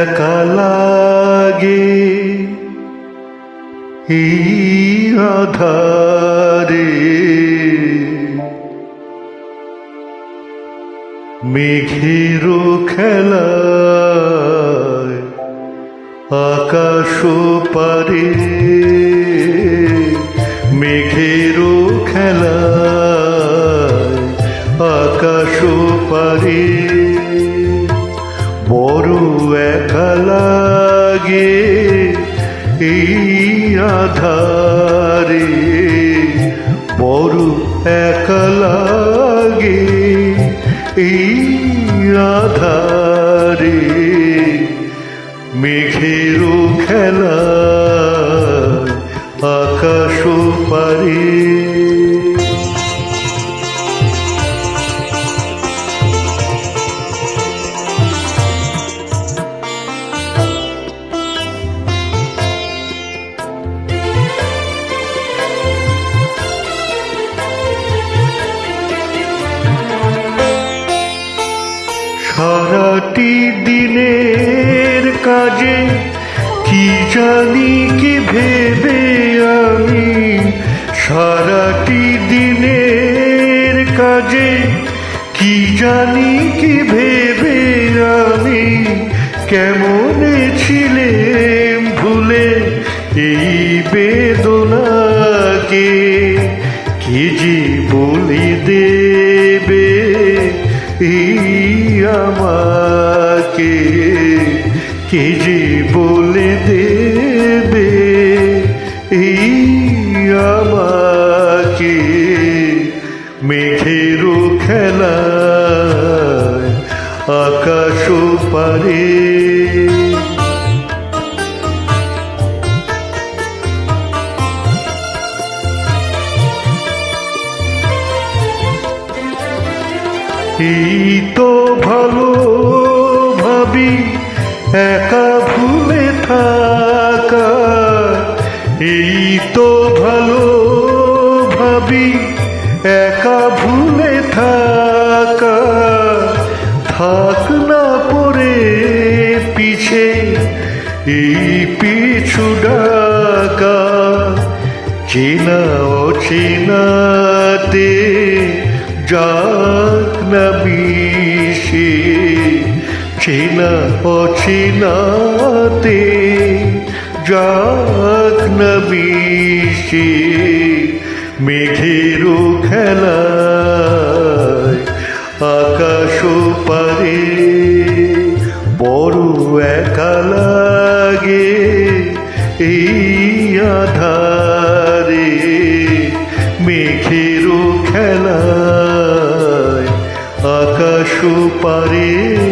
একা লাগে। এই আধারে মেঘের খেলা আকাশ পারে। মেঘের খেলা আকাশ পারে। একা লাগে এই আধারে বড় একা লাগে এই আধারে মেঘেরও খেলা আকাশ পারে সারাটি দিনের কাজে, কি জানি কি ভেবে আমি? সারাটি দিনের কাজে, কি জানি কি ভেবে আমি? কেমন ছিলেম ভুলে এই বেদনাকে? কি যে বলি দেবে এই আমাকে কে যে বলে দেবে? এই আমাকে মেঘেরও খেলা আকাশ পারে। এই তো ভালো ভাবি, একা ভুলে থাকা। এই তো ভালো ভাবি, একা ভুলে থাকা। থাক না পড়ে পিছে, এই পিছু ডাকা। চেনা অচেনাতে যাক না মিশে চেনা অচেনাতে যাক না মিশে মেঘেরও খেলায় আকাশ পারে, বড় একা লাগে এই আধারে। মেঘেরও খেলায় পারে